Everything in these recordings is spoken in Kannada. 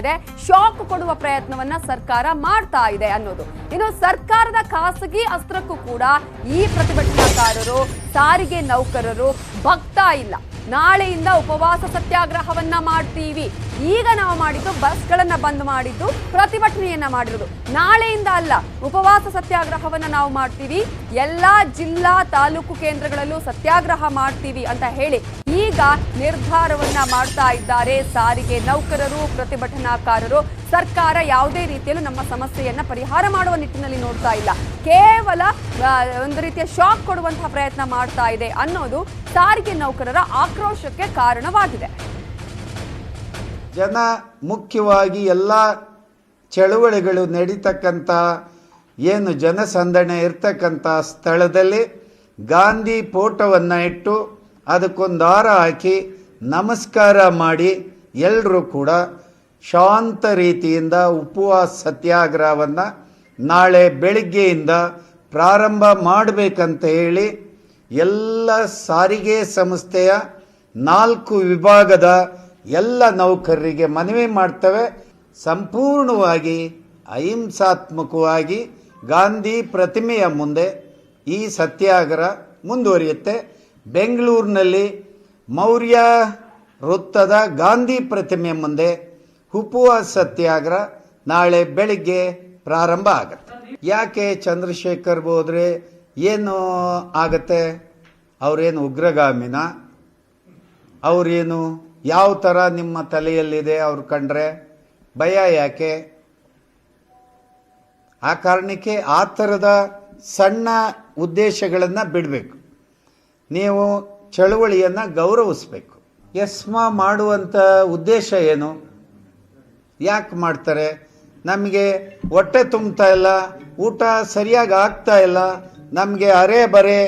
ಇದೆ. ಶಾಕ್ ಕೊಡುವ ಪ್ರಯತ್ನವನ್ನ ಸರ್ಕಾರ ಮಾಡ್ತಾ ಇದೆ ಅನ್ನೋದು. ಇನ್ನು ಸರ್ಕಾರದ ಖಾಸಗಿ ಅಸ್ತ್ರಕ್ಕೂ ಕೂಡ ಈ ಪ್ರತಿಭಟನಾಕಾರರು, ಸಾರಿಗೆ ನೌಕರರು ಭಕ್ತಾ ಇಲ್ಲ. ನಾಳೆಯಿಂದ ಉಪವಾಸ ಸತ್ಯಾಗ್ರಹವನ್ನ ಮಾಡ್ತೀವಿ. ಈಗ ನಾವು ಮಾಡಿದ್ದು ಬಸ್ಗಳನ್ನು ಬಂದ್ ಮಾಡಿದ್ದು, ಪ್ರತಿಭಟನೆಯನ್ನ ಮಾಡಿರೋದು. ನಾಳೆಯಿಂದ ಅಲ್ಲ, ಉಪವಾಸ ಸತ್ಯಾಗ್ರಹವನ್ನ ನಾವು ಮಾಡ್ತೀವಿ. ಎಲ್ಲಾ ಜಿಲ್ಲಾ ತಾಲೂಕು ಕೇಂದ್ರಗಳಲ್ಲೂ ಸತ್ಯಾಗ್ರಹ ಮಾಡ್ತೀವಿ ಅಂತ ಹೇಳಿ ಈಗ ನಿರ್ಧಾರವನ್ನ ಮಾಡ್ತಾ ಇದ್ದಾರೆ ಸಾರಿಗೆ ನೌಕರರು, ಪ್ರತಿಭಟನಾಕಾರರು. ಸರ್ಕಾರ ಯಾವುದೇ ರೀತಿಯಲ್ಲೂ ನಮ್ಮ ಸಮಸ್ಯೆಯನ್ನ ಪರಿಹಾರ ಮಾಡುವ ನಿಟ್ಟಿನಲ್ಲಿ ನೋಡ್ತಾ ಇಲ್ಲ. ಕೇವಲ ಒಂದು ರೀತಿಯ ಶಾಕ್ ಕೊಡುವಂತಹ ಪ್ರಯತ್ನ ಮಾಡ್ತಾ ಇದೆ ಅನ್ನೋದು ಸಾರಿಗೆ ನೌಕರರ ಆಕ್ರೋಶಕ್ಕೆ ಕಾರಣವಾಗಿದೆ. ಜನ ಮುಖ್ಯವಾಗಿ ಎಲ್ಲ ಚಳುವಳಿಗಳು ನಡೀತಕ್ಕಂಥ ಏನು ಜನಸಂದಣಿ ಇರ್ತಕ್ಕಂಥ ಸ್ಥಳದಲ್ಲಿ ಗಾಂಧಿ ಫೋಟೋವನ್ನು ಇಟ್ಟು ಅದಕ್ಕೊಂದು ಹಾರ ಹಾಕಿ ನಮಸ್ಕಾರ ಮಾಡಿ ಎಲ್ಲರೂ ಕೂಡ ಶಾಂತ ರೀತಿಯಿಂದ ಉಪವಾಸ ಸತ್ಯಾಗ್ರಹವನ್ನು ನಾಳೆ ಬೆಳಿಗ್ಗೆಯಿಂದ ಪ್ರಾರಂಭ ಮಾಡಬೇಕಂತ ಹೇಳಿ ಎಲ್ಲ ಸಾರಿಗೆ ಸಂಸ್ಥೆಯ ನಾಲ್ಕು ವಿಭಾಗದ ಎಲ್ಲ ನೌಕರರಿಗೆ ಮನವಿ ಮಾಡ್ತವೆ. ಸಂಪೂರ್ಣವಾಗಿ ಅಹಿಂಸಾತ್ಮಕವಾಗಿ ಗಾಂಧಿ ಪ್ರತಿಮೆಯ ಮುಂದೆ ಈ ಸತ್ಯಾಗ್ರಹ ಮುಂದುವರಿಯುತ್ತೆ. ಬೆಂಗಳೂರಿನಲ್ಲಿ ಮೌರ್ಯ ವೃತ್ತದ ಗಾಂಧಿ ಪ್ರತಿಮೆಯ ಮುಂದೆ ಉಪವಾಸ ಸತ್ಯಾಗ್ರಹ ನಾಳೆ ಬೆಳಿಗ್ಗೆ ಪ್ರಾರಂಭ ಆಗುತ್ತೆ. ಯಾಕೆ ಚಂದ್ರಶೇಖರ್ ಹೋದ್ರೆ ಏನು ಆಗತ್ತೆ? ಅವರೇನು ಉಗ್ರಗಾಮಿನ? ಅವರೇನು ಯಾವ ಥರ ನಿಮ್ಮ ತಲೆಯಲ್ಲಿದೆ ಅವ್ರು ಕಂಡ್ರೆ ಭಯ ಯಾಕೆ? ಆ ಕಾರಣಕ್ಕೆ ಆ ಥರದ ಸಣ್ಣ ಉದ್ದೇಶಗಳನ್ನು ಬಿಡಬೇಕು. ನೀವು ಚಳುವಳಿಯನ್ನು ಗೌರವಿಸ್ಬೇಕು. ಎಸ್ಮಾ ಮಾಡುವಂಥ ಉದ್ದೇಶ ಏನು? ಯಾಕೆ ಮಾಡ್ತಾರೆ? ನಮಗೆ ಹೊಟ್ಟೆ ತುಂಬ್ತಾ ಇಲ್ಲ, ಊಟ ಸರಿಯಾಗಿ ಆಗ್ತಾ ಇಲ್ಲ, ನಮಗೆ ಅರೆ ಬರೆ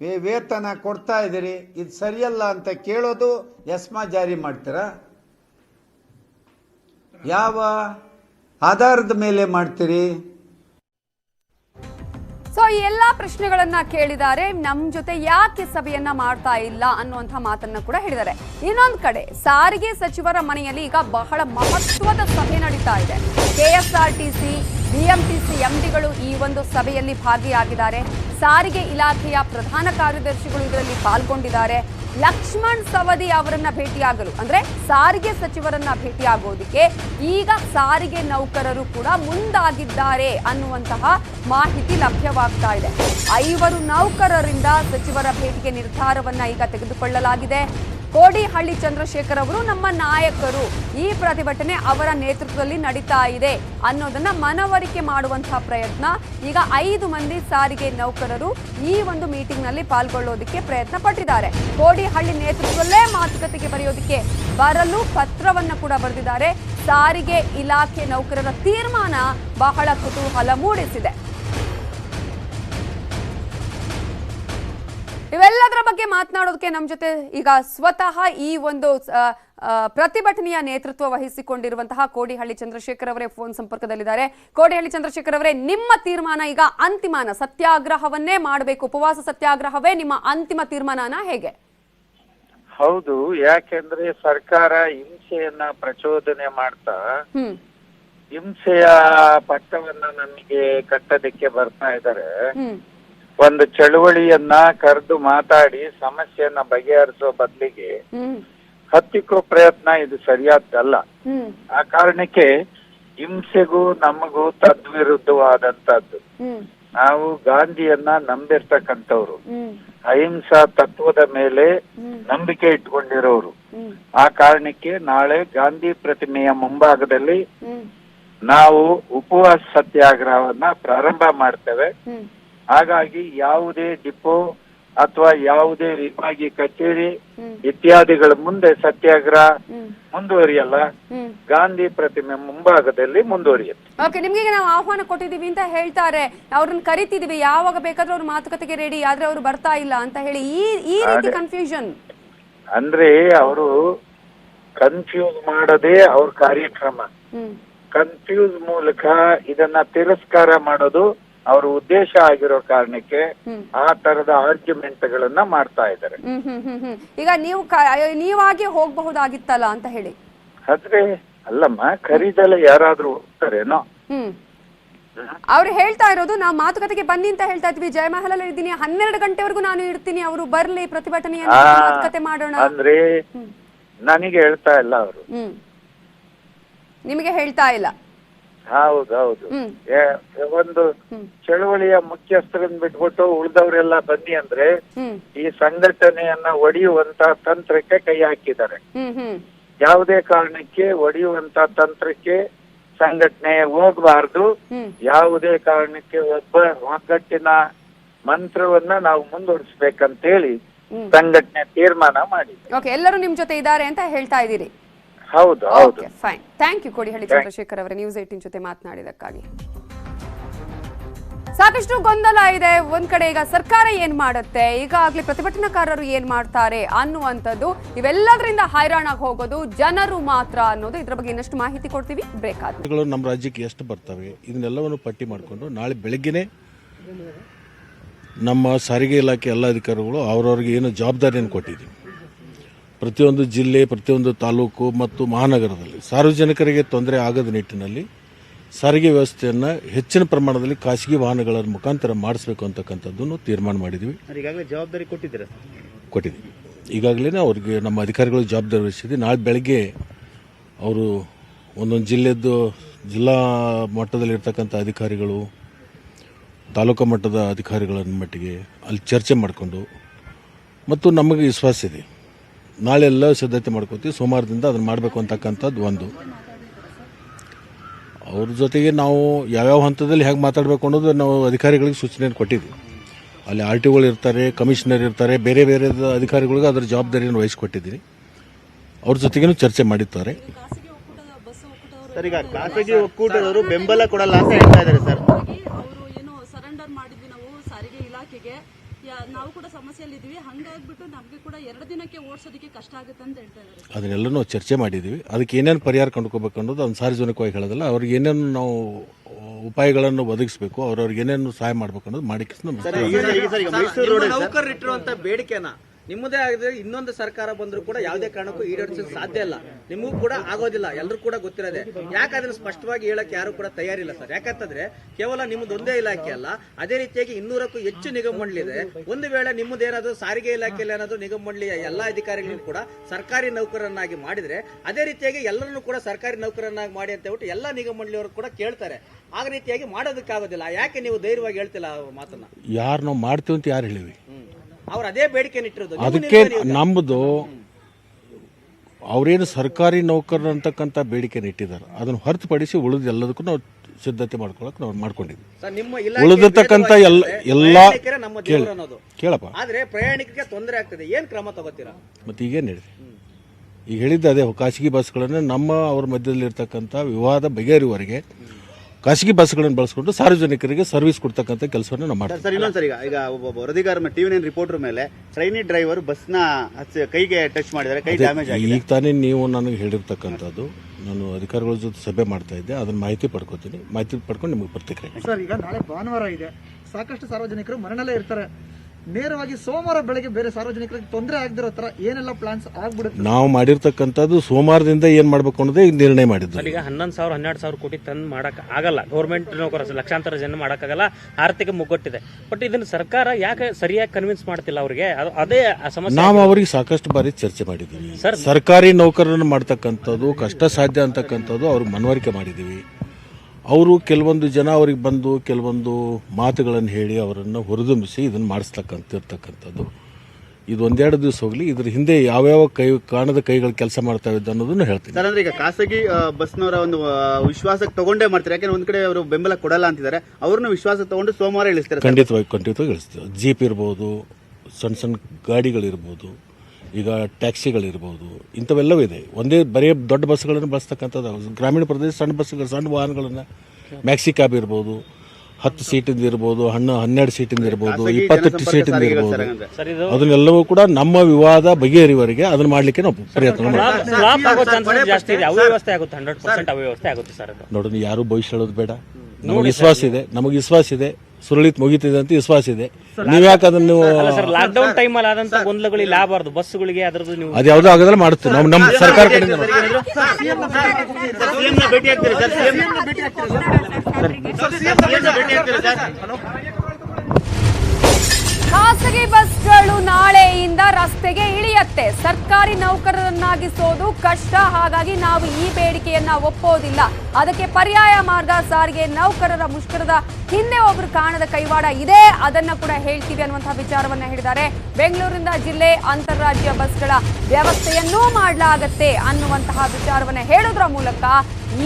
ವೇತನ ಕೊಡ್ತಾ ಇದ್ದೀರಿ ಇದು ಸರಿಯಲ್ಲ ಅಂತ ಕೇಳೋದು ಎಸ್ಮಾ ಜಾರಿ ಮಾಡ್ತೀರಾ? ಯಾವ ಆಧಾರದ ಮೇಲೆ ಮಾಡ್ತೀರಿ? ಸೊ ಈ ಎಲ್ಲ ಪ್ರಶ್ನೆಗಳನ್ನ ಕೇಳಿದ್ದಾರೆ ನಮ್ಮ ಜೊತೆ ಯಾಕೆ ಸಭೆಯನ್ನ ಮಾಡ್ತಾ ಇಲ್ಲ ಅನ್ನುವಂಥ ಮಾತನ್ನ ಕೂಡ ಹೇಳಿದ್ದಾರೆ. ಇನ್ನೊಂದು ಕಡೆ, ಸಾರಿಗೆ ಸಚಿವರ ಮನೆಯಲ್ಲಿ ಈಗ ಬಹಳ ಮಹತ್ವದ ಸಭೆ ನಡೀತಾ ಇದೆ. ಕೆಎಸ್ಆರ್ಟಿಸಿ, ಬಿಎಂಟಿಸಿ ಎಂಡಿಗಳು ಈ ಒಂದು ಸಭೆಯಲ್ಲಿ ಭಾಗಿಯಾಗಿದ್ದಾರೆ. ಸಾರಿಗೆ ಇಲಾಖೆಯ ಪ್ರಧಾನ ಕಾರ್ಯದರ್ಶಿಗಳು ಇದರಲ್ಲಿ ಪಾಲ್ಗೊಂಡಿದ್ದಾರೆ. ಲಕ್ಷ್ಮಣ್ ಸವದಿ ಅವರನ್ನ ಭೇಟಿಯಾಗಲು, ಅಂದ್ರೆ ಸಾರಿಗೆ ಸಚಿವರನ್ನ ಭೇಟಿಯಾಗೋದಿಕ್ಕೆ ಈಗ ಸಾರಿಗೆ ನೌಕರರು ಕೂಡ ಮುಂದಾಗಿದ್ದಾರೆ ಅನ್ನುವಂತಹ ಮಾಹಿತಿ ಲಭ್ಯವಾಗ್ತಾ ಇದೆ. ಐವರು ನೌಕರರಿಂದ ಸಚಿವರ ಭೇಟಿಗೆ ನಿರ್ಧಾರವನ್ನ ಈಗ ತೆಗೆದುಕೊಳ್ಳಲಾಗಿದೆ. ಕೋಡಿಹಳ್ಳಿ ಚಂದ್ರಶೇಖರ್ ಅವರು ನಮ್ಮ ನಾಯಕರು. ಈ ಪ್ರತಿಭಟನೆ ಅವರ ನೇತೃತ್ವದಲ್ಲಿ ನಡೀತಾ ಇದೆ ಅನ್ನೋದನ್ನ ಮನವರಿಕೆ ಮಾಡುವಂತಹ ಪ್ರಯತ್ನ. ಈಗ ಐದು ಮಂದಿ ಸಾರಿಗೆ ನೌಕರರು ಈ ಒಂದು ಮೀಟಿಂಗ್ನಲ್ಲಿ ಪಾಲ್ಗೊಳ್ಳೋದಕ್ಕೆ ಪ್ರಯತ್ನ ಪಟ್ಟಿದ್ದಾರೆ. ಕೋಡಿಹಳ್ಳಿ ನೇತೃತ್ವದಲ್ಲೇ ಮಾತುಕತೆಗೆ ಬರೆಯೋದಕ್ಕೆ ಬರಲು ಪತ್ರವನ್ನ ಕೂಡ ಬರೆದಿದ್ದಾರೆ. ಸಾರಿಗೆ ಇಲಾಖೆ ನೌಕರರ ತೀರ್ಮಾನ ಬಹಳ ಕುತೂಹಲ ಮೂಡಿಸಿದೆ. ಇವೆಲ್ಲದರ ಬಗ್ಗೆ ಮಾತನಾಡೋದಕ್ಕೆ ನಮ್ಮ ಜೊತೆ ಈಗ ಸ್ವತಃ ಈ ಒಂದು ಪ್ರತಿಭಟನೆಯ ನೇತೃತ್ವ ವಹಿಸಿಕೊಂಡಿರುವಂತಹ ಕೋಡಿಹಳ್ಳಿ ಚಂದ್ರಶೇಖರ್ ಅವರೇ ಫೋನ್ ಸಂಪರ್ಕದಲ್ಲಿದ್ದಾರೆ. ಕೋಡಿಹಳ್ಳಿ ಚಂದ್ರಶೇಖರ್ ಅವರೇ ನಿಮ್ಮ ತೀರ್ಮಾನ ಈಗ ಅಂತಿಮಾನ ಸತ್ಯಾಗ್ರಹವನ್ನೇ ಮಾಡಬೇಕು ಉಪವಾಸ ಸತ್ಯಾಗ್ರಹವೇ ನಿಮ್ಮ ಅಂತಿಮ ತೀರ್ಮಾನನ ಹೇಗೆ? ಹೌದು ಯಾಕೆಂದ್ರೆ ಸರ್ಕಾರ ಹಿಂಸೆಯನ್ನ ಪ್ರಚೋದನೆ ಮಾಡ್ತಾ ಹಿಂಸೆಯ ಪಟ್ಟವನ್ನ ನಮಗೆ ಕಟ್ಟದಕ್ಕೆ ಬರ್ತಾ ಇದ್ದಾರೆ. ಒಂದು ಚಳುವಳಿಯನ್ನ ಕರೆದು ಮಾತಾಡಿ ಸಮಸ್ಯೆಯನ್ನ ಬಗೆಹರಿಸೋ ಬದಲಿಗೆ ಹತ್ತಿಕ್ಕೋ ಪ್ರಯತ್ನ ಇದು ಸರಿಯಾದ್ದಲ್ಲ ಆ ಕಾರಣಕ್ಕೆ ಹಿಂಸೆಗೂ ನಮಗೂ ತದ್ವಿರುದ್ಧವಾದಂತದ್ದು ನಾವು ಗಾಂಧಿಯನ್ನ ನಂಬಿರ್ತಕ್ಕಂಥವ್ರು. ಅಹಿಂಸಾ ತತ್ವದ ಮೇಲೆ ನಂಬಿಕೆ ಇಟ್ಕೊಂಡಿರೋರು. ಆ ಕಾರಣಕ್ಕೆ ನಾಳೆ ಗಾಂಧಿ ಪ್ರತಿಮೆಯ ಮುಂಭಾಗದಲ್ಲಿ ನಾವು ಉಪವಾಸ ಸತ್ಯಾಗ್ರಹವನ್ನ ಪ್ರಾರಂಭ ಮಾಡ್ತೇವೆ. ಹಾಗಾಗಿ ಯಾವುದೇ ಡಿಪೋ ಅಥವಾ ಯಾವುದೇ ವಿಭಾಗಿ ಕಚೇರಿ ಇತ್ಯಾದಿಗಳ ಮುಂದೆ ಸತ್ಯಾಗ್ರಹ ಮುಂದುವರಿಯಲ್ಲ. ಗಾಂಧಿ ಪ್ರತಿಮೆ ಮುಂಭಾಗದಲ್ಲಿ ಮುಂದುವರಿಯುತ್ತೆ. ಓಕೆ ನಿಮ್ಗೆ ಈಗ ನಾವು ಆಹ್ವಾನ ಕೊಟ್ಟಿದೀವಿ ಅಂತ ಹೇಳ್ತಾರೆ. ಅವ್ರನ್ನ ಕರಿತಿದೀವಿ ಯಾವಾಗ ಬೇಕಾದ್ರೂ ಅವ್ರ ಮಾತುಕತೆಗೆ ರೆಡಿ ಆದ್ರೆ ಅವ್ರು ಬರ್ತಾ ಇಲ್ಲ ಅಂತ ಹೇಳಿ. ಈ ಈ ರೀತಿ ಕನ್ಫ್ಯೂಷನ್ ಅಂದ್ರೆ ಅವರು ಕನ್ಫ್ಯೂಸ್ ಮಾಡದೇ ಅವ್ರ ಕಾರ್ಯಕ್ರಮ. ಕನ್ಫ್ಯೂಸ್ ಮೂಲಕ ಇದನ್ನ ತಿರಸ್ಕಾರ ಮಾಡೋದು ಅವ್ರ ಉದ್ದೇಶ ಆಗಿರೋ ಕಾರಣಕ್ಕೆ ಆ ತರದ ಆರ್ಗ್ಯುಮೆಂಟ್ ಗಳನ್ನ ಮಾಡ್ತಾ ಇದ್ದಾರೆ. ಈಗ ನೀವು ನೀವಾಗಿ ಹೋಗಬಹುದಾಗಿತ್ತಲ್ಲ ಅಂತ ಹೇಳಿ. ಆದ್ರೆ ಅಲ್ಲಮ್ಮ ಖರೀದಲ್ಲ ಯಾರಾದ್ರೂ ಹೋಗ್ತಾರೇನೋ? ಅವ್ರು ಹೇಳ್ತಾ ಇರೋದು ನಾವು ಮಾತುಕತೆಗೆ ಬನ್ನಿ ಅಂತ ಹೇಳ್ತಾ ಇದ್ವಿ. ಜಯಮಹಲಲ್ಲಿ ಇದ್ದೀನಿ. ಹನ್ನೆರಡು ಗಂಟೆವರೆಗೂ ನಾನು ಇರ್ತೀನಿ. ಅವರು ಬರ್ಲಿ ಪ್ರತಿಭಟನೆ ಮಾತುಕತೆ ಮಾಡೋಣ. ಅಂದ್ರೆ ನನಗೆ ಹೇಳ್ತಾ ಇಲ್ಲ ಅವರು. ನಿಮಗೆ ಹೇಳ್ತಾ ಇಲ್ಲ. ಹೌದು ಹೌದು. ಹ್ಮ್. ಏ- ಒಂದು ಚಳವಳಿಯ ಮುಖ್ಯಸ್ಥರನ್ನ ಬಿಟ್ಬಿಟ್ಟು ಉಳಿದವರೆಲ್ಲ ಬನ್ನಿ ಅಂದ್ರೆ ಈ ಸಂಘಟನೆಯನ್ನ ಒಡೆಯುವಂತ ತಂತ್ರಕ್ಕೆ ಕೈ ಹಾಕಿದ್ದಾರೆ. ಯಾವುದೇ ಕಾರಣಕ್ಕೆ ಒಡೆಯುವಂತ ತಂತ್ರಕ್ಕೆ ಸಂಘಟನೆ ಹೋಗಬಾರ್ದು. ಯಾವುದೇ ಕಾರಣಕ್ಕೆ ಒಬ್ಬ ಒಗ್ಗಟ್ಟಿನ ಮಂತ್ರವನ್ನ ನಾವು ಮುಂದುವರಿಸ್ಬೇಕಂತ ಹೇಳಿ ಸಂಘಟನೆ ತೀರ್ಮಾನ ಮಾಡಿದೆ. ಎಲ್ಲರೂ ನಿಮ್ ಜೊತೆ ಇದ್ದಾರೆ ಅಂತ ಹೇಳ್ತಾ ಇದ್ದೀರಿ. ಹೌದು ಹೌದು. Okay fine thank you Kodihalli Chandrashekar ಅವರ. ನ್ಯೂಸ್ ಏಟಿನ್ ಜೊತೆ ಮಾತನಾಡಿದಕ್ಕಾಗಿ. ಸಾಕಷ್ಟು ಗೊಂದಲ ಇದೆ. ಒಂದ್ ಕಡೆ ಈಗ ಸರ್ಕಾರ ಏನ್ ಮಾಡುತ್ತೆ? ಈಗಾಗ್ಲೇ ಪ್ರತಿಭಟನಾಕಾರರು ಏನ್ ಮಾಡ್ತಾರೆ ಅನ್ನುವಂಥದ್ದು ಇವೆಲ್ಲದರಿಂದ ಹೈರಾಣಾಗಿ ಹೋಗೋದು ಜನರು ಮಾತ್ರ ಅನ್ನೋದು ಇದ್ರ ಬಗ್ಗೆ ಇನ್ನಷ್ಟು ಮಾಹಿತಿ ಕೊಡ್ತೀವಿ. ಬ್ರೇಕ್ಗಳು ನಮ್ಮ ರಾಜ್ಯಕ್ಕೆ ಎಷ್ಟು ಬರ್ತವೆ? ಇದನ್ನೆಲ್ಲವನ್ನು ಪಟ್ಟಿ ಮಾಡಿಕೊಂಡು ನಾಳೆ ಬೆಳಗ್ಗೆನೇ ನಮ್ಮ ಸಾರಿಗೆ ಇಲಾಖೆ ಎಲ್ಲ ಅಧಿಕಾರಿಗಳು ಅವ್ರವ್ರಿಗೆ ಏನು ಜವಾಬ್ದಾರಿಯನ್ನು ಕೊಟ್ಟಿದ್ದೀವಿ. ಪ್ರತಿಯೊಂದು ಜಿಲ್ಲೆ ಪ್ರತಿಯೊಂದು ತಾಲೂಕು ಮತ್ತು ಮಹಾನಗರದಲ್ಲಿ ಸಾರ್ವಜನಿಕರಿಗೆ ತೊಂದರೆ ಆಗದ ನಿಟ್ಟಿನಲ್ಲಿ ಸಾರಿಗೆ ವ್ಯವಸ್ಥೆಯನ್ನು ಹೆಚ್ಚಿನ ಪ್ರಮಾಣದಲ್ಲಿ ಖಾಸಗಿ ವಾಹನಗಳ ಮುಖಾಂತರ ಮಾಡಿಸಬೇಕು ಅಂತಕ್ಕಂಥದ್ದನ್ನು ತೀರ್ಮಾನ ಮಾಡಿದ್ದೀವಿ ಈಗಾಗಲೇ ಜವಾಬ್ದಾರಿ ಕೊಟ್ಟಿದ್ದೀರಾ ಕೊಟ್ಟಿದ್ದೀವಿ. ಈಗಾಗಲೇ ಅವ್ರಿಗೆ ನಮ್ಮ ಅಧಿಕಾರಿಗಳು ಜವಾಬ್ದಾರಿ ವಹಿಸಿದ್ವಿ. ನಾಳೆ ಬೆಳಗ್ಗೆ ಅವರು ಒಂದೊಂದು ಜಿಲ್ಲೆದ್ದು ಜಿಲ್ಲಾ ಮಟ್ಟದಲ್ಲಿರ್ತಕ್ಕಂಥ ಅಧಿಕಾರಿಗಳು ತಾಲೂಕು ಮಟ್ಟದ ಅಧಿಕಾರಿಗಳ ಮಟ್ಟಿಗೆ ಅಲ್ಲಿ ಚರ್ಚೆ ಮಾಡಿಕೊಂಡು ಮತ್ತು ನಮಗೆ ವಿಶ್ವಾಸ ಇದೆ. ನಾಳೆ ಎಲ್ಲ ಸಿದ್ಧತೆ ಮಾಡ್ಕೋತೀವಿ. ಸೋಮವಾರದಿಂದ ಅದನ್ನು ಮಾಡಬೇಕು ಅಂತಕ್ಕಂಥದ್ದು ಒಂದು. ಅವ್ರ ಜೊತೆಗೆ ನಾವು ಯಾವ್ಯಾವ ಹಂತದಲ್ಲಿ ಹೇಗೆ ಮಾತಾಡಬೇಕು ಅನ್ನೋದು ನಾವು ಅಧಿಕಾರಿಗಳಿಗೆ ಸೂಚನೆ ಕೊಟ್ಟಿದ್ವಿ. ಅಲ್ಲಿ ಆರ್ ಟಿಗಳು ಇರ್ತಾರೆ ಕಮಿಷನರ್ ಇರ್ತಾರೆ ಬೇರೆ ಬೇರೆ ಅಧಿಕಾರಿಗಳಿಗೆ ಅದರ ಜವಾಬ್ದಾರಿಯನ್ನು ವಹಿಸಿಕೊಟ್ಟಿದ್ದೀನಿ ಅವ್ರ ಜೊತೆಗೇನು ಚರ್ಚೆ ಮಾಡಿದ್ದಾರೆ. ಸರ್ ಈಗ ಖಾಸಗಿ ಒಕ್ಕೂಟದವರು ಬೆಂಬಲ ಕೊಡಲ್ಲ ಅಂತ ಹೇಳ್ತಾ ಇದ್ದಾರೆ ಸರ್. ನಾವು ಕೂಡ ಸಮಸ್ಯೆಯಲ್ಲಿದ್ದೀವಿ. ಹಂಗಾಗ್ಬಿಟ್ಟು ನಮಗೆ ಕೂಡ ಎರಡು ದಿನಕ್ಕೆ ಓಡಿಸೋದಕ್ಕೆ ಕಷ್ಟ ಆಗುತ್ತೆ ಅಂತ ಹೇಳ್ತಾ ಇದ್ದಾರೆ. ಅದನ್ನೆಲ್ಲ ನಾವು ಚರ್ಚೆ ಮಾಡಿದ್ದೀವಿ. ಅದಕ್ಕೆ ಏನೇನು ಪರಿಹಾರ ಕಂಡುಕೋಬೇಕು ಅನ್ನೋದು ಅದನ್ನು ಸಾರ್ವಜನಿಕವಾಗಿ ಹೇಳೋದಲ್ಲ ಅವ್ರಿಗೆ ಏನೇನು ನಾವು ಉಪಾಯಗಳನ್ನು ಒದಗಿಸಬೇಕು ಅವ್ರವ್ರಿಗೆ ಏನೇನು ಸಹಾಯ ಮಾಡಬೇಕು ಅನ್ನೋದು ಮಾಡಿ ನಮ್ಮ ಸರ್ ಈಗ ಈಗ ಸರ್ ಈಗ ಮೈಸೂರು ರೋಡ್ ನೌಕರರು ಇಟ್ಟಿರುವಂತ ಬೇಡಿಕೆನ ನಿಮ್ಮದೇ ಆಗಿದ್ರೆ ಇನ್ನೊಂದು ಸರ್ಕಾರ ಬಂದರೂ ಕೂಡ ಯಾವುದೇ ಕಾರಣಕ್ಕೂ ಈಡೇರಿಸಲು ಸಾಧ್ಯ ಇಲ್ಲ. ನಿಮಗೂ ಕೂಡ ಆಗೋದಿಲ್ಲ. ಎಲ್ಲರೂ ಕೂಡ ಗೊತ್ತಿರೋದೆ. ಯಾಕೆ ಅದನ್ನು ಸ್ಪಷ್ಟವಾಗಿ ಹೇಳಕ್ಕೆ ಯಾರು ಕೂಡ ತಯಾರಿಲ್ಲ ಸರ್? ಯಾಕಂತಂದ್ರೆ ಕೇವಲ ನಿಮ್ಮದು ಒಂದೇ ಇಲಾಖೆ ಅಲ್ಲ ಅದೇ ರೀತಿಯಾಗಿ ಇನ್ನೂರಕ್ಕೂ ಹೆಚ್ಚು ನಿಗಮ ಮಂಡಳಿ ಇದೆ. ಒಂದು ವೇಳೆ ನಿಮ್ಮದೇನಾದ್ರೂ ಸಾರಿಗೆ ಇಲಾಖೆಯಲ್ಲಿ ಏನಾದರೂ ನಿಗಮ ಮಂಡಳಿಯ ಎಲ್ಲ ಅಧಿಕಾರಿಗಳನ್ನು ಕೂಡ ಸರ್ಕಾರಿ ನೌಕರನ್ನಾಗಿ ಮಾಡಿದ್ರೆ ಅದೇ ರೀತಿಯಾಗಿ ಎಲ್ಲರನ್ನು ಕೂಡ ಸರ್ಕಾರಿ ನೌಕರನ್ನಾಗಿ ಮಾಡಿ ಅಂತ ಹೇಳ್ಬಿಟ್ಟು ಎಲ್ಲ ನಿಗಮ ಮಂಡಳಿಯವರು ಕೂಡ ಕೇಳ್ತಾರೆ. ಆ ರೀತಿಯಾಗಿ ಮಾಡೋದಕ್ಕಾಗೋದಿಲ್ಲ ಯಾಕೆ ನೀವು ಧೈರ್ಯವಾಗಿ ಹೇಳ್ತಿಲ್ಲ ಮಾತನ್ನ? ಯಾರು ನಾವು ಮಾಡ್ತೀವಿ ಅಂತ ಯಾರು ಹೇಳಿವಿ? ಅವ್ರು ಅದೇ ಬೇಡಿಕೆ ಇಟ್ಟಿರೋದು. ಅದಕ್ಕೆ ನಮ್ಮದು ಅವರೇನು ಸರ್ಕಾರಿ ನೌಕರರು ಅಂತಕ್ಕಂಥ ಬೇಡಿಕೆ ಇಟ್ಟಿದ್ದಾರೆ. ಅದನ್ನು ಹೊರತುಪಡಿಸಿ ಉಳಿದ ಎಲ್ಲದಕ್ಕೂ ನಾವು ಸಿದ್ಧತೆ ಮಾಡ್ಕೊಳಕ್ ನಾವು ಮಾಡ್ಕೊಂಡಿದ್ವಿ. ಉಳಿದಿರ್ತಕ್ಕಂಥ ಎಲ್ಲ ಎಲ್ಲ ಕೇಳಪ್ಪ. ಆದ್ರೆ ಪ್ರಯಾಣಿಕರಿಗೆ ತೊಂದರೆ ಆಗ್ತದೆ. ಏನ್ ಕ್ರಮ ತಗೋತೀರಾ? ಮತ್ತೆ ಈಗೇನು ಹೇಳಿದೆ? ಈಗ ಹೇಳಿದ್ದೆ ಅದೇ ಖಾಸಗಿ ಬಸ್ಗಳನ್ನು ನಮ್ಮ ಅವ್ರ ಮಧ್ಯದಲ್ಲಿರ್ತಕ್ಕಂಥ ವಿವಾದ ಬಗೆಹರಿವರೆಗೆ ಖಾಸಗಿ ಬಸ್ಗಳನ್ನು ಬಳಸ್ಕೊಂಡು ಸಾರ್ವಜನಿಕರಿಗೆ ಸರ್ವಿಸ್ ಕೊಡ್ತಕ್ಕಂಥ ಕೆಲಸವನ್ನು ನಾವು ಮಾಡ್ತೀವಿ ಸರ್ ಇನ್ನೊಂದು ಸರ್ ಈಗ ಈಗ ಒಬ್ಬ ವರದಿಗಾರ ಟಿವಿ ನೈನ್ ರಿಪೋರ್ಟರ್ ಮೇಲೆ ಟ್ರೈನಿ ಡ್ರೈವರ್ ಬಸ್ನ ಹಚ್ಚ- ಕೈಗೆ ಟಚ್ ಮಾಡಿದರೆ ಕೈ ಡ್ಯಾಮೇಜ್ ಆಗಿದೆ. ಈಗ ತಾನೇ ನೀವು ನನಗೆ ಹೇಳಿರ್ತಕ್ಕಂಥದ್ದು ನಾನು ಅಧಿಕಾರಿಗಳ ಜೊತೆ ಸಭೆ ಮಾಡ್ತಾ ಇದ್ದೆ ಅದನ್ನ ಮಾಹಿತಿ ಪಡ್ಕೋತೀನಿ ಮಾಹಿತಿ ಪಡ್ಕೊಂಡು ನಿಮಗೆ ಪ್ರತಿಕ್ರಿಯೆ ಸರ್ ಈಗ ನಾಳೆ ಭಾನುವಾರ ಇದೆ. ಸಾಕಷ್ಟು ಸಾರ್ವಜನಿಕರು ಮನೆಯಲ್ಲೇ ಇರ್ತಾರೆ. ನೇರವಾಗಿ ಸೋಮವಾರ ಬೆಳಗ್ಗೆ ಬೇರೆ ಸಾರ್ವಜನಿಕರಿಗೆ ತೊಂದರೆ ಆಗದಿರೋ ತರ ಏನೆಲ್ಲ ಪ್ಲಾನ್ಸ್ ಆಗ್ಬಿಡುತ್ತೆ? ನಾವು ಮಾಡಿರ್ತಕ್ಕಂಥದ್ದು ಸೋಮವಾರದಿಂದ ಏನು ಮಾಡಬೇಕು ಅನ್ನೋದೇ ಈಗ ನಿರ್ಣಯ ಮಾಡಿದ್ದು. ಈಗ ಹನ್ನೊಂದು ಸಾವಿರ ಹನ್ನೆರಡು ಸಾವಿರ ಕೋಟಿ ತಂದು ಮಾಡಕ್ ಆಗಲ್ಲ. ಗೌರ್ಮೆಂಟ್ ನೌಕರ ಲಕ್ಷಾಂತರ ಜನ ಮಾಡಕ್ಕಾಗಲ್ಲ ಆರ್ಥಿಕ ಮುಗ್ಗಟ್ಟಿದೆ. ಬಟ್ ಇದನ್ನ ಸರ್ಕಾರ ಯಾಕೆ ಸರಿಯಾಗಿ ಕನ್ವಿನ್ಸ್ ಮಾಡ್ತಿಲ್ಲ ಅವರಿಗೆ? ಅದು- ಸಮಸ್ಯೆ ನಾವು ಅವರಿಗೆ ಸಾಕಷ್ಟು ಬಾರಿ ಚರ್ಚೆ ಮಾಡಿದ್ದೀವಿ. ಸರ್ ಸರ್ಕಾರಿ ನೌಕರರನ್ನು ಮಾಡ್ತಕ್ಕಂಥದ್ದು ಕಷ್ಟ ಸಾಧ್ಯ ಅಂತಕ್ಕಂಥದ್ದು ಅವ್ರಿಗೆ ಮನವರಿಕೆ ಮಾಡಿದ್ದೀವಿ. ಅವರು ಕೆಲವೊಂದು ಜನ ಅವ್ರಿಗೆ ಬಂದು ಕೆಲವೊಂದು ಮಾತುಗಳನ್ನು ಹೇಳಿ ಅವರನ್ನು ಹುರಿದುಂಬಿಸಿ ಇದನ್ನು ಮಾಡಿಸ್ತಕ್ಕಂತಿರ್ತಕ್ಕಂಥದ್ದು ಇದು ಒಂದೆರಡು ದಿವಸ ಹೋಗಲಿ ಇದ್ರ ಹಿಂದೆ ಯಾವ್ಯಾವ ಕೈ ಕಾಣದ ಕೈಗಳು ಕೆಲಸ ಮಾಡ್ತಾ ಇದ್ದ ಅನ್ನೋದನ್ನು ಹೇಳ್ತೀನಿ. ಸರ್ ಅಂದ್ರೆ ಈಗ ಖಾಸಗಿ ಬಸ್ನವರ ಒಂದು ವಿಶ್ವಾಸಕ್ಕೆ ತಗೊಂಡೇ ಮಾಡ್ತಾರೆ? ಯಾಕಂದ್ರೆ ಒಂದ್ ಕಡೆ ಅವರು ಬೆಂಬಲ ಕೊಡಲ್ಲ ಅಂತಿದ್ದಾರೆ. ಅವ್ರನ್ನ ವಿಶ್ವಾಸ ತಗೊಂಡು ಸೋಮವಾರ ಇಳಿಸ್ತಾರೆ ಖಂಡಿತವಾಗಿ ಖಂಡಿತವಾಗಿ ಇಳಿಸ್ತೀವಿ. ಜೀಪ್ ಇರ್ಬೋದು ಸಣ್ಣ ಸಣ್ಣ ಗಾಡಿಗಳಿರ್ಬೋದು ಈಗ ಟ್ಯಾಕ್ಸಿಗಳಿರ್ಬೋದು ಇಂಥವೆಲ್ಲವೂ ಇದೆ. ಒಂದೇ ಬರೀ ದೊಡ್ಡ ಬಸ್ಗಳನ್ನು ಬಳಸ್ತಕ್ಕಂಥದ್ದು ಗ್ರಾಮೀಣ ಪ್ರದೇಶ ಸಣ್ಣ ಬಸ್ಗಳು ಸಣ್ಣ ವಾಹನಗಳನ್ನು ಮ್ಯಾಕ್ಸಿ ಕ್ಯಾಬ್ ಇರ್ಬೋದು ಹತ್ತು ಸೀಟಿಂದ ಇರ್ಬೋದು ಹಣ್ಣು ಹನ್ನೆರಡು ಸೀಟಿಂದ ಇರ್ಬೋದು ಇಪ್ಪತ್ತು ಸೀಟಿಂದ ಇರ್ಬೋದು. ಅದನ್ನೆಲ್ಲವೂ ಕೂಡ ನಮ್ಮ ವಿವಾದ ಬಗೆಹರಿವರೆಗೆ ಅದನ್ನ ಮಾಡ್ಲಿಕ್ಕೆ ನಾವು ಪ್ರಯತ್ನ ಮಾಡ್ತೀವಿ. ನೋಡೋಣ ಯಾರು ಭವಿಷ್ಯ ಹೇಳೋದು ಬೇಡ. ನಮಗೆ ವಿಶ್ವಾಸ ಇದೆ ನಮಗೆ ವಿಶ್ವಾಸ ಇದೆ. ಸುರಳಿತ್ ಮುಗಿತಿದೆ ಅಂತ ವಿಶ್ವಾಸ ಇದೆ ನೀವು ಯಾಕೆ ಅದನ್ನು ನೀವು ಸರ್ ಲಾಕ್ಡೌನ್ ಟೈಮ್ ಅಲ್ಲಿ ಆದಂತ ಗೊಂದಲಗಳು ಇಲ್ಲಿ ಆಗಬಾರ್ದು ಬಸ್ಗಳಿಗೆ ಅದ್ರದ್ದು ನೀವು ಅದು ಯಾವುದೋ ಆಗೋದಿಲ್ಲ ಮಾಡುತ್ತೆ ನಾವು ನಮ್ಮ ಸರ್ಕಾರ ಕಡೆಯಿಂದ ಖಾಸಗಿ ಬಸ್ಗಳು ನಾಳೆಯಿಂದ ರಸ್ತೆಗೆ ಇಳಿಯತ್ತೆ ಸರ್ಕಾರಿ ನೌಕರರನ್ನಾಗಿಸೋದು ಕಷ್ಟ ಹಾಗಾಗಿ ನಾವು ಈ ಬೇಡಿಕೆಯನ್ನ ಒಪ್ಪೋದಿಲ್ಲ ಅದಕ್ಕೆ ಪರ್ಯಾಯ ಮಾರ್ಗ, ಸಾರಿಗೆ ನೌಕರರ ಮುಷ್ಕರದ ಹಿಂದೆ ಒಬ್ರು ಕಾಣದ ಕೈವಾಡ ಇದೆ. ಅದನ್ನ ಕೂಡ ಹೇಳ್ತೀವಿ ಅನ್ನುವಂತಹ ವಿಚಾರವನ್ನ ಹೇಳಿದ್ದಾರೆ. ಬೆಂಗಳೂರಿಂದ ಜಿಲ್ಲೆ ಅಂತಾರಾಜ್ಯ ಬಸ್ಗಳ ವ್ಯವಸ್ಥೆಯನ್ನೂ ಮಾಡಲಾಗತ್ತೆ ಅನ್ನುವಂತಹ ವಿಚಾರವನ್ನ ಹೇಳೋದ್ರ ಮೂಲಕ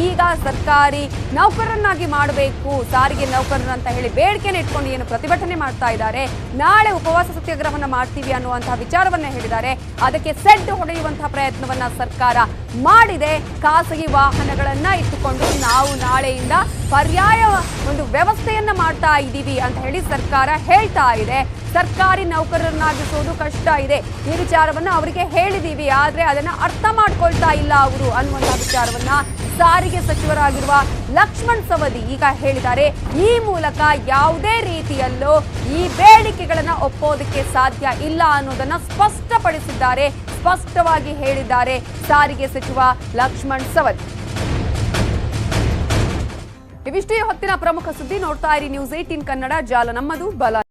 ಈಗ ಸರ್ಕಾರಿ ನೌಕರರನ್ನಾಗಿ ಮಾಡಬೇಕು, ಸಾರಿಗೆ ನೌಕರರು ಅಂತ ಹೇಳಿ ಬೇಡಿಕೆನ ಇಟ್ಕೊಂಡು ಏನು ಪ್ರತಿಭಟನೆ ಮಾಡ್ತಾ ಇದ್ದಾರೆ. ನಾಳೆ ಉಪವಾಸ ಸತ್ಯಾಗ್ರಹವನ್ನ ಮಾಡ್ತೀವಿ ಅನ್ನುವಂತಹ ವಿಚಾರವನ್ನ ಹೇಳಿದ್ದಾರೆ. ಅದಕ್ಕೆ ಸೆಡ್ ಹೊಡೆಯುವಂತಹ ಪ್ರಯತ್ನವನ್ನ ಸರ್ಕಾರ ಮಾಡಿದೆ. ಖಾಸಗಿ ವಾಹನಗಳನ್ನ ಇಟ್ಟುಕೊಂಡು ನಾವು ನಾಳೆಯಿಂದ ಪರ್ಯಾಯ ಒಂದು ವ್ಯವಸ್ಥೆಯನ್ನ ಮಾಡ್ತಾ ಇದ್ದೀವಿ ಅಂತ ಹೇಳಿ ಸರ್ಕಾರ ಹೇಳ್ತಾ ಇದೆ. ಸರ್ಕಾರಿ ನೌಕರರನ್ನಾಗಿಸೋದು ಕಷ್ಟ ಇದೆ. ಈ ವಿಚಾರವನ್ನ ಅವರಿಗೆ ಹೇಳಿದೀವಿ ಆದ್ರೆ ಅದನ್ನ ಅರ್ಥ ಮಾಡ್ಕೊಳ್ತಾ ಇಲ್ಲ ಅವರು ಅನ್ನುವಂತಹ ವಿಚಾರವನ್ನ ಸಾರಿಗೆ ಸಚಿವರಾಗಿರುವ ಲಕ್ಷ್ಮಣ್ ಸವದಿ ಈಗ ಹೇಳಿದ್ದಾರೆ. ಈ ಮೂಲಕ ಯಾವುದೇ ರೀತಿಯಲ್ಲೂ ಈ ಬೇಡಿಕೆಗಳನ್ನ ಒಪ್ಪೋದಕ್ಕೆ ಸಾಧ್ಯ ಇಲ್ಲ ಅನ್ನೋದನ್ನ ಸ್ಪಷ್ಟಪಡಿಸಿದ್ದಾರೆ. ಸ್ಪಷ್ಟವಾಗಿ ಹೇಳಿದ್ದಾರೆ ಸಾರಿಗೆ ಸಚಿವ ಲಕ್ಷ್ಮಣ್ ಸವದಿ. ಇವಿಷ್ಟೇ ಹೊತ್ತಿನ ಪ್ರಮುಖ ಸುದ್ದಿ ನೋಡ್ತಾ ಇರಿ. ನ್ಯೂಸ್ ಏಟೀನ್ ಕನ್ನಡ ಜಾಲ ನಮ್ಮದು ಬಲ